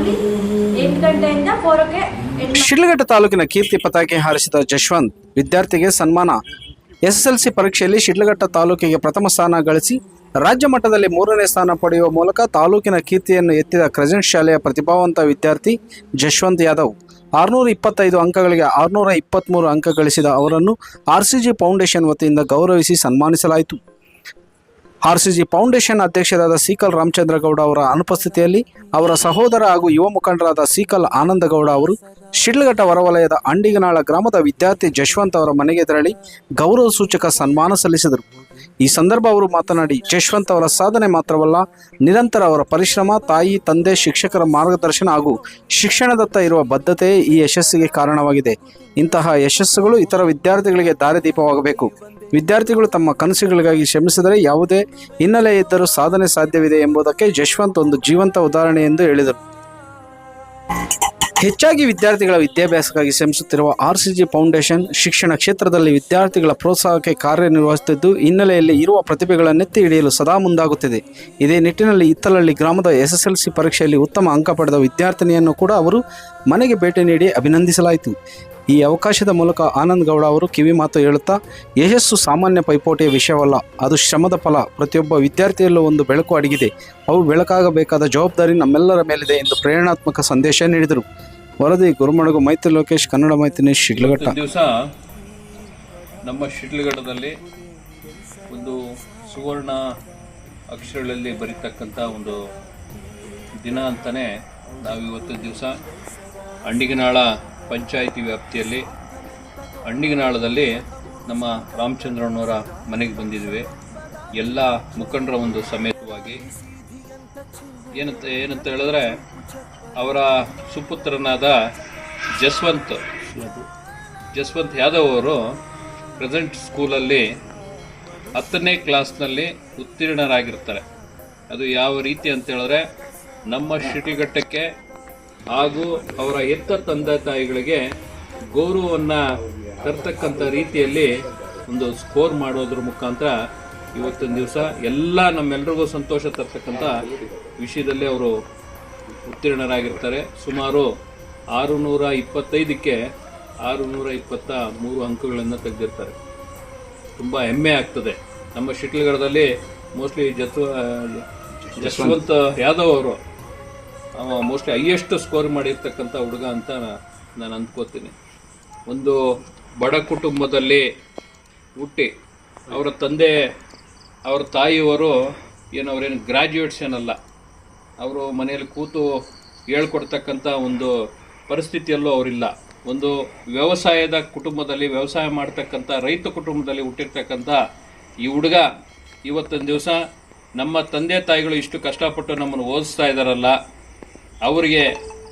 ಮಾಮೂಲಿ ಗಂಟೆಯಿಂದ ಶಿಡ್ಲಘಟ್ಟ ತಾಲೂಕಿನ ಕೀರ್ತಿ ಪತಾಕೆ ಹಾರಿಸಿದ ಜಶ್ವಂತ್ ವಿದ್ಯಾರ್ಥಿಗೆ ಸನ್ಮಾನ. ಎಸ್ಎಸ್ಎಲ್ಸಿ ಪರೀಕ್ಷೆಯಲ್ಲಿ ಶಿಡ್ಲಘಟ್ಟ ತಾಲೂಕಿಗೆ ಪ್ರಥಮ ಸ್ಥಾನ ಗಳಿಸಿ ರಾಜ್ಯ ಮಟ್ಟದಲ್ಲಿ ಮೂರನೇ ಸ್ಥಾನ ಪಡೆಯುವ ಮೂಲಕ ತಾಲೂಕಿನ ಕೀರ್ತಿಯನ್ನು ಎತ್ತಿದ ಕ್ರೆಸೆಂಟ್ ಶಾಲೆಯ ಪ್ರತಿಭಾವಂತ ವಿದ್ಯಾರ್ಥಿ ಜಶ್ವಂತ್ ಯಾದವ್. ಆರುನೂರ ಇಪ್ಪತ್ತೈದು ಅಂಕಗಳಿಗೆ ಆರುನೂರ ಇಪ್ಪತ್ತ್ಮೂರು ಅಂಕ ಗಳಿಸಿದ ಅವರನ್ನು ಆರ್ಸಿಜಿ ಫೌಂಡೇಶನ್ ವತಿಯಿಂದ ಗೌರವಿಸಿ ಸನ್ಮಾನಿಸಲಾಯಿತು. ಆರ್ಸಿಜಿ ಫೌಂಡೇಶನ್ ಅಧ್ಯಕ್ಷರಾದ ಸೀಕಲ್ ರಾಮಚಂದ್ರಗೌಡ ಅವರ ಅನುಪಸ್ಥಿತಿಯಲ್ಲಿ ಅವರ ಸಹೋದರ ಹಾಗೂ ಯುವ ಮುಖಂಡರಾದ ಸೀಕಲ್ ಆನಂದಗೌಡ ಅವರು ಶಿಡ್ಲಘಟ್ಟ ಹೊರವಲಯದ ಅಂಡಿಗನಾಳ ಗ್ರಾಮದ ವಿದ್ಯಾರ್ಥಿ ಜಶ್ವಂತ್ ಅವರ ಮನೆಗೆ ತೆರಳಿ ಗೌರವ ಸೂಚಕ ಸನ್ಮಾನ ಸಲ್ಲಿಸಿದರು. ಈ ಸಂದರ್ಭ ಅವರು ಮಾತನಾಡಿ, ಜಶ್ವಂತ್ ಅವರ ಸಾಧನೆ ಮಾತ್ರವಲ್ಲ, ನಿರಂತರ ಅವರ ಪರಿಶ್ರಮ, ತಾಯಿ, ತಂದೆ, ಶಿಕ್ಷಕರ ಮಾರ್ಗದರ್ಶನ ಹಾಗೂ ಶಿಕ್ಷಣದತ್ತ ಇರುವ ಬದ್ಧತೆಯೇ ಈ ಯಶಸ್ಸಿಗೆ ಕಾರಣವಾಗಿದೆ. ಇಂತಹ ಯಶಸ್ಸುಗಳು ಇತರ ವಿದ್ಯಾರ್ಥಿಗಳಿಗೆ ದಾರಿದೀಪವಾಗಬೇಕು. ವಿದ್ಯಾರ್ಥಿಗಳು ತಮ್ಮ ಕನಸುಗಳಿಗಾಗಿ ಶ್ರಮಿಸಿದರೆ ಯಾವುದೇ ಹಿನ್ನೆಲೆ ಇದ್ದರೂ ಸಾಧನೆ ಸಾಧ್ಯವಿದೆ ಎಂಬುದಕ್ಕೆ ಯಶವಂತ್ ಒಂದು ಜೀವಂತ ಉದಾಹರಣೆ ಎಂದು ಹೇಳಿದರು. ಹೆಚ್ಚಾಗಿ ವಿದ್ಯಾರ್ಥಿಗಳ ವಿದ್ಯಾಭ್ಯಾಸಕ್ಕಾಗಿ ಶ್ರಮಿಸುತ್ತಿರುವ ಆರ್ಸಿಜಿ ಫೌಂಡೇಶನ್ ಶಿಕ್ಷಣ ಕ್ಷೇತ್ರದಲ್ಲಿ ವಿದ್ಯಾರ್ಥಿಗಳ ಪ್ರೋತ್ಸಾಹಕ್ಕೆ ಕಾರ್ಯನಿರ್ವಹಿಸುತ್ತಿದ್ದು, ಹಿನ್ನೆಲೆಯಲ್ಲಿ ಇರುವ ಪ್ರತಿಭೆಗಳನ್ನೆತ್ತಿ ಹಿಡಿಯಲು ಸದಾ ಮುಂದಾಗುತ್ತಿದೆ. ಇದೇ ನಿಟ್ಟಿನಲ್ಲಿ ಇತ್ತಲಹಳ್ಳಿ ಗ್ರಾಮದ ಎಸ್ಎಸ್ಎಲ್ಸಿ ಪರೀಕ್ಷೆಯಲ್ಲಿ ಉತ್ತಮ ಅಂಕ ಪಡೆದ ವಿದ್ಯಾರ್ಥಿನಿಯನ್ನು ಕೂಡ ಅವರು ಮನೆಗೆ ಭೇಟಿ ನೀಡಿ ಅಭಿನಂದಿಸಲಾಯಿತು. ಈ ಅವಕಾಶದ ಮೂಲಕ ಆನಂದ್ ಗೌಡ ಅವರು ಕಿವಿ ಮಾತು ಹೇಳುತ್ತಾ, ಯಶಸ್ಸು ಸಾಮಾನ್ಯ ಪೈಪೋಟಿಯ ವಿಷಯವಲ್ಲ, ಅದು ಶ್ರಮದ ಫಲ. ಪ್ರತಿಯೊಬ್ಬ ವಿದ್ಯಾರ್ಥಿಯಲ್ಲೂ ಒಂದು ಬೆಳಕು ಅಡಗಿದೆ. ಅವು ಬೆಳಕಾಗಬೇಕಾದ ಜವಾಬ್ದಾರಿ ನಮ್ಮೆಲ್ಲರ ಮೇಲಿದೆ ಎಂದು ಪ್ರೇರಣಾತ್ಮಕ ಸಂದೇಶ ನೀಡಿದರು. ವರದಿ ಗುರುಮಣಗು ಮೈತ್ರಿ ಲೋಕೇಶ್, ಕನ್ನಡ ಮೈತ್ರಿ ಶಿಡ್ಲಘಟ್ಟ. ದಿವಸ ನಮ್ಮ ಶಿಡ್ಲಘಟ್ಟದಲ್ಲಿ ಒಂದು ಸುವರ್ಣ ಅಕ್ಷರಗಳಲ್ಲಿ ಬರೀತಕ್ಕಂಥ ಒಂದು ದಿನ ಅಂತಲೇ ನಾವು ಇವತ್ತು ದಿವಸ ಅಂಡಿಗನಾಳ ಪಂಚಾಯಿತಿ ವ್ಯಾಪ್ತಿಯಲ್ಲಿ ಅಣ್ಣಿಗನಾಳದಲ್ಲಿ ನಮ್ಮ ರಾಮಚಂದ್ರನವರ ಮನೆಗೆ ಬಂದಿದ್ವಿ. ಎಲ್ಲ ಮುಖಂಡರ ಒಂದು ಸಮೇತವಾಗಿ. ಏನಂತ ಏನಂತ ಹೇಳಿದ್ರೆ ಅವರ ಸುಪುತ್ರನಾದ ಜಸ್ವಂತ್ ಜಸ್ವಂತ್ ಯಾದವ್ ಅವರು ಪ್ರೆಸೆಂಟ್ ಸ್ಕೂಲಲ್ಲಿ ಹತ್ತನೇ ಕ್ಲಾಸ್ನಲ್ಲಿ ಉತ್ತೀರ್ಣರಾಗಿರ್ತಾರೆ. ಅದು ಯಾವ ರೀತಿ ಅಂತ ಹೇಳಿದ್ರೆ ನಮ್ಮ ಶಿಟಿಘಟ್ಟಕ್ಕೆ ಹಾಗೂ ಅವರ ಹೆತ್ತ ತಂದೆ ತಾಯಿಗಳಿಗೆ ಗೌರವವನ್ನು ತರ್ತಕ್ಕಂಥ ರೀತಿಯಲ್ಲಿ ಒಂದು ಸ್ಕೋರ್ ಮಾಡೋದ್ರ ಮುಖಾಂತರ ಇವತ್ತಿನ ದಿವಸ ಎಲ್ಲ ನಮ್ಮೆಲ್ರಿಗೂ ಸಂತೋಷ ತರ್ತಕ್ಕಂಥ ವಿಷಯದಲ್ಲಿ ಅವರು ಉತ್ತೀರ್ಣರಾಗಿರ್ತಾರೆ. ಸುಮಾರು ಆರು ನೂರ ಇಪ್ಪತ್ತೈದಕ್ಕೆ ಆರು ನೂರ ಇಪ್ಪತ್ತ ಮೂರು ಅಂಕಗಳನ್ನು ತೆಗೆದಿರ್ತಾರೆ. ತುಂಬ ಹೆಮ್ಮೆ ಆಗ್ತದೆ. ನಮ್ಮ ಶಿಟ್ಲಗಡದಲ್ಲಿ ಮೋಸ್ಟ್ಲಿ ಜಸ್ವ ಜಸ್ವಂತ್ ಯಾದವ್ ಅವರು ಮೋಸ್ಟ್ಲಿ ಹೈಯೆಸ್ಟ್ ಸ್ಕೋರ್ ಮಾಡಿರ್ತಕ್ಕಂಥ ಹುಡುಗ ಅಂತ ನಾನು ಅಂದ್ಕೋತೀನಿ. ಒಂದು ಬಡ ಕುಟುಂಬದಲ್ಲಿ ಹುಟ್ಟಿ ಅವರ ತಂದೆ, ಅವರ ತಾಯಿಯವರು ಏನು ಅವರೇನು ಗ್ರ್ಯಾಜುಯೇಟ್ಸ್ ಏನಲ್ಲ, ಅವರು ಮನೆಯಲ್ಲಿ ಕೂತು ಹೇಳ್ಕೊಡ್ತಕ್ಕಂಥ ಒಂದು ಪರಿಸ್ಥಿತಿಯಲ್ಲೂ ಅವರಿಲ್ಲ. ಒಂದು ವ್ಯವಸಾಯದ ಕುಟುಂಬದಲ್ಲಿ, ವ್ಯವಸಾಯ ಮಾಡ್ತಕ್ಕಂಥ ರೈತ ಕುಟುಂಬದಲ್ಲಿ ಹುಟ್ಟಿರ್ತಕ್ಕಂಥ ಈ ಹುಡುಗ ಇವತ್ತಿನ ದಿವಸ ನಮ್ಮ ತಂದೆ ತಾಯಿಗಳು ಇಷ್ಟು ಕಷ್ಟಪಟ್ಟು ನಮ್ಮನ್ನು ಓದಿಸ್ತಾ ಇದ್ದಾರಲ್ಲ ಅವರಿಗೆ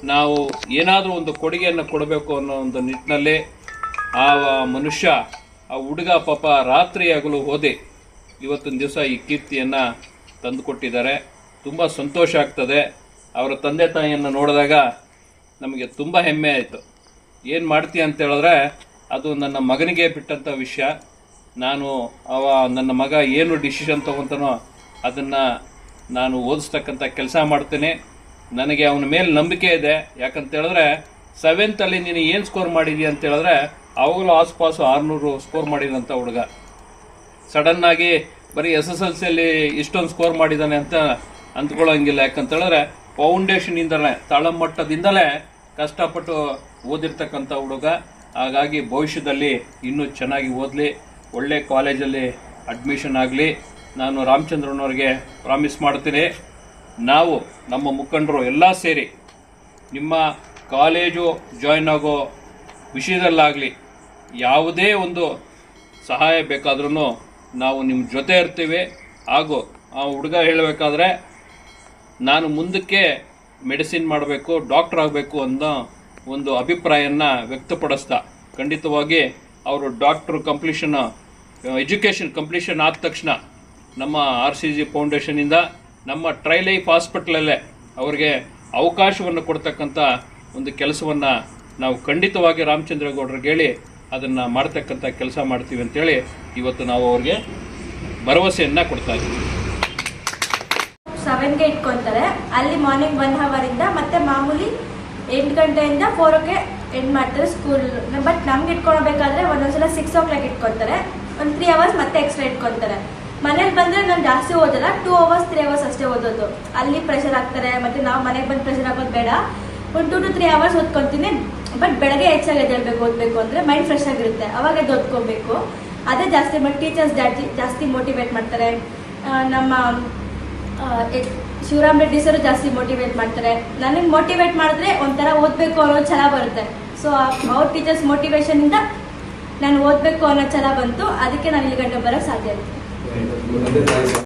ನಾವು ಏನಾದರೂ ಒಂದು ಕೊಡುಗೆಯನ್ನು ಕೊಡಬೇಕು ಅನ್ನೋ ಒಂದು ನಿಟ್ಟಿನಲ್ಲಿ ಆ ಮನುಷ್ಯ, ಆ ಹುಡುಗ ಪಾಪ ರಾತ್ರಿ ಆಗಲು ಓದಿ ಇವತ್ತಿನ ದಿವಸ ಈ ಕೀರ್ತಿಯನ್ನು ತಂದುಕೊಟ್ಟಿದ್ದಾರೆ. ತುಂಬ ಸಂತೋಷ ಆಗ್ತದೆ. ಅವರ ತಂದೆ ತಾಯಿಯನ್ನು ನೋಡಿದಾಗ ನಮಗೆ ತುಂಬ ಹೆಮ್ಮೆ ಆಯಿತು. ಏನು ಮಾಡ್ತೀಯ ಅಂತ ಹೇಳಿದ್ರೆ, ಅದು ನನ್ನ ಮಗನಿಗೆ ಬಿಟ್ಟಂಥ ವಿಷಯ. ನಾನು ಅವ ನನ್ನ ಮಗ ಏನು ಡಿಸಿಷನ್ ತೊಗೊತಾನೋ ಅದನ್ನು ನಾನು ಓದಿಸ್ತಕ್ಕಂಥ ಕೆಲಸ ಮಾಡ್ತೇನೆ. ನನಗೆ ಅವನ ಮೇಲೆ ನಂಬಿಕೆ ಇದೆ. ಯಾಕಂತ ಹೇಳಿದ್ರೆ ಸೆವೆಂತಲ್ಲಿ ನೀನು ಏನು ಸ್ಕೋರ್ ಮಾಡಿದೀಯ ಅಂತ ಹೇಳಿದ್ರೆ ಅವಾಗಲೂ ಆಸ್ಪಾಸು ಆರುನೂರು ಸ್ಕೋರ್ ಮಾಡಿದಂಥ ಹುಡುಗ. ಸಡನ್ನಾಗಿ ಬರೀ ಎಸ್ ಎಸ್ ಎಲ್ ಸಿಯಲ್ಲಿ ಇಷ್ಟೊಂದು ಸ್ಕೋರ್ ಮಾಡಿದ್ದಾನೆ ಅಂತ ಅಂದ್ಕೊಳ್ಳೋಂಗಿಲ್ಲ. ಯಾಕಂತ ಹೇಳಿದ್ರೆ ಫೌಂಡೇಶನಿಂದಲೇ ತಳಮಟ್ಟದಿಂದಲೇ ಕಷ್ಟಪಟ್ಟು ಓದಿರ್ತಕ್ಕಂಥ ಹುಡುಗ. ಹಾಗಾಗಿ ಭವಿಷ್ಯದಲ್ಲಿ ಇನ್ನೂ ಚೆನ್ನಾಗಿ ಓದಲಿ, ಒಳ್ಳೆ ಕಾಲೇಜಲ್ಲಿ ಅಡ್ಮಿಷನ್ ಆಗಲಿ. ನಾನು ರಾಮಚಂದ್ರನವ್ರಿಗೆ ಪ್ರಾಮಿಸ್ ಮಾಡ್ತೀನಿ. ನಾವು ನಮ್ಮ ಮುಖಂಡರು ಎಲ್ಲ ಸೇರಿ ನಿಮ್ಮ ಕಾಲೇಜು ಜಾಯ್ನ್ ಆಗೋ ವಿಷಯದಲ್ಲಾಗಲಿ ಯಾವುದೇ ಒಂದು ಸಹಾಯ ಬೇಕಾದ್ರೂ ನಾವು ನಿಮ್ಮ ಜೊತೆ ಇರ್ತೀವಿ. ಹಾಗೂ ಆ ಹುಡುಗ ಹೇಳಬೇಕಾದ್ರೆ, ನಾನು ಮುಂದಕ್ಕೆ ಮೆಡಿಸಿನ್ ಮಾಡಬೇಕು, ಡಾಕ್ಟರ್ ಆಗಬೇಕು ಅನ್ನೋ ಒಂದು ಅಭಿಪ್ರಾಯನ ವ್ಯಕ್ತಪಡಿಸ್ತಾ ಖಂಡಿತವಾಗಿ ಅವರು ಡಾಕ್ಟ್ರು ಕಂಪ್ಲೀಷನ್, ಎಜುಕೇಷನ್ ಕಂಪ್ಲೀಷನ್ ಆದ ತಕ್ಷಣ ನಮ್ಮ ಆರ್ ಸಿ ಜಿ ಫೌಂಡೇಶನಿಂದ ನಮ್ಮ ಟ್ರೈ ಲೈಫ್ ಹಾಸ್ಪಿಟ್ಲಲ್ಲೇ ಅವರಿಗೆ ಅವಕಾಶವನ್ನು ಕೊಡ್ತಕ್ಕಂಥ ಒಂದು ಕೆಲಸವನ್ನು ನಾವು ಖಂಡಿತವಾಗಿ ರಾಮಚಂದ್ರಗೌಡರಿಗೆ ಹೇಳಿ ಅದನ್ನು ಮಾಡ್ತಕ್ಕಂಥ ಕೆಲಸ ಮಾಡ್ತೀವಿ ಅಂತೇಳಿ ಇವತ್ತು ನಾವು ಅವ್ರಿಗೆ ಭರವಸೆಯನ್ನು ಕೊಡ್ತಾ ಇದ್ದೀವಿ. ಸೆವೆನ್ಗೆ ಇಟ್ಕೊತಾರೆ. ಅಲ್ಲಿ ಮಾರ್ನಿಂಗ್ ಒನ್ ಇಂದ ಮತ್ತೆ ಮಾಮೂಲಿ ಎಂಟು ಗಂಟೆಯಿಂದ ಓಕೆ ಎಂಡ್ ಮಾಡ್ತಾರೆ ಸ್ಕೂಲ್ ಬಟ್ ನಮ್ಗೆ ಇಟ್ಕೊಳ್ಬೇಕಾದ್ರೆ ಒಂದೊಂದ್ಸಲ ಸಿಕ್ಸ್ ಓ ಕ್ಲಾಕ್ ಇಟ್ಕೊತಾರೆ ಒಂದು ತ್ರೀ ಅವರ್ಸ್ ಮತ್ತೆ ಎಕ್ಸ್ಟ್ರಾ ಇಟ್ಕೊತಾರೆ ಮನೇಲಿ ಬಂದ್ರೆ ನಾನು ಜಾಸ್ತಿ ಓದಲ್ಲ ಟೂ ಅವರ್ಸ್ ತ್ರೀ ಅವರ್ಸ್ ಅಷ್ಟೇ ಓದೋದು. ಅಲ್ಲಿ ಪ್ರೆಷರ್ ಆಗ್ತಾರೆ, ಮತ್ತೆ ನಾವು ಮನೆಗೆ ಬಂದು ಪ್ರೆಷರ್ ಆಗೋದು ಬೇಡ. ಒಂದು ಟೂ ಟು ತ್ರೀ ಅವರ್ಸ್ ಓದ್ಕೊತೀನಿ ಬಟ್ ಬೆಳಗ್ಗೆ ಹೆಚ್ಚಾಗಿ ಎದ್ದೇಳ್ಬೇಕು, ಓದಬೇಕು ಅಂದರೆ ಮೈಂಡ್ ಫ್ರೆಶ್ ಆಗಿರುತ್ತೆ. ಅವಾಗ ಅದು ಓದ್ಕೋಬೇಕು. ಅದೇ ಜಾಸ್ತಿ ಬಟ್ ಟೀಚರ್ಸ್ ಜಾಸ್ತಿ ಜಾಸ್ತಿ ಮೋಟಿವೇಟ್ ಮಾಡ್ತಾರೆ. ನಮ್ಮ ಶಿವರಾಮ್ ರೆಡ್ಡಿ ಸರ್ ಜಾಸ್ತಿ ಮೋಟಿವೇಟ್ ಮಾಡ್ತಾರೆ. ನನಗೆ ಮೋಟಿವೇಟ್ ಮಾಡಿದ್ರೆ ಒಂಥರ ಓದಬೇಕು ಅನ್ನೋ ಛಲ ಬರುತ್ತೆ. ಸೊ ಅವ್ರ ಟೀಚರ್ಸ್ ಮೋಟಿವೇಶನಿಂದ ನಾನು ಓದಬೇಕು ಅನ್ನೋ ಛಲ ಬಂತು. ಅದಕ್ಕೆ ನಾನು ಇಲ್ಲಿ ಗಂಟೆ ಬರೋಕ್ಕೆ ಸಾಧ್ಯ ಆಯಿತು Okay.